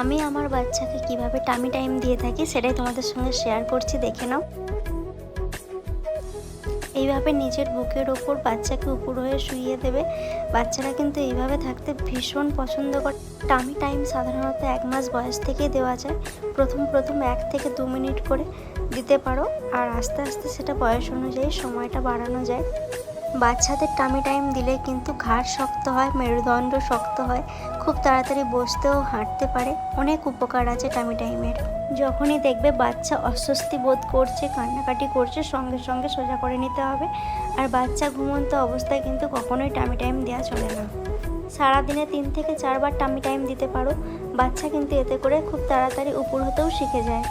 আমি আমার বাচ্চাকে কীভাবে টামি টাইম দিয়ে থাকি সেটাই তোমাদের সঙ্গে শেয়ার করছি, দেখে নাও। এইভাবে নিজের বুকের ওপর বাচ্চাকে উপর হয়ে শুইয়ে দেবে। বাচ্চারা কিন্তু এইভাবে থাকতে ভীষণ পছন্দ করে। টামি টাইম সাধারণত এক মাস বয়স থেকেই দেওয়া যায়। প্রথম প্রথম এক থেকে দু মিনিট করে দিতে পারো। আর আস্তে আস্তে সেটা বয়স অনুযায়ী সময়টা বাড়ানো যায়। বাচ্চাদের টামি টাইম দিলে কিন্তু ঘাড় শক্ত হয়, মেরুদণ্ড শক্ত হয়, খুব তাড়াতাড়ি বসতেও হাঁটতে পারে। অনেক উপকার আছে টামি টাইমের যখনই দেখবে বাচ্চা অস্বস্তি বোধ করছে, কান্নাকাটি করছে, সঙ্গে সঙ্গে সোজা করে নিতে হবে। আর বাচ্চা ঘুমন্ত অবস্থায় কিন্তু কখনোই টামি টাইম দেওয়া চলে না। সারাদিনে তিন থেকে চারবার টামি টাইম দিতে পারো। বাচ্চা কিন্তু এতে করে খুব তাড়াতাড়ি উপর হতেও শিখে যায়।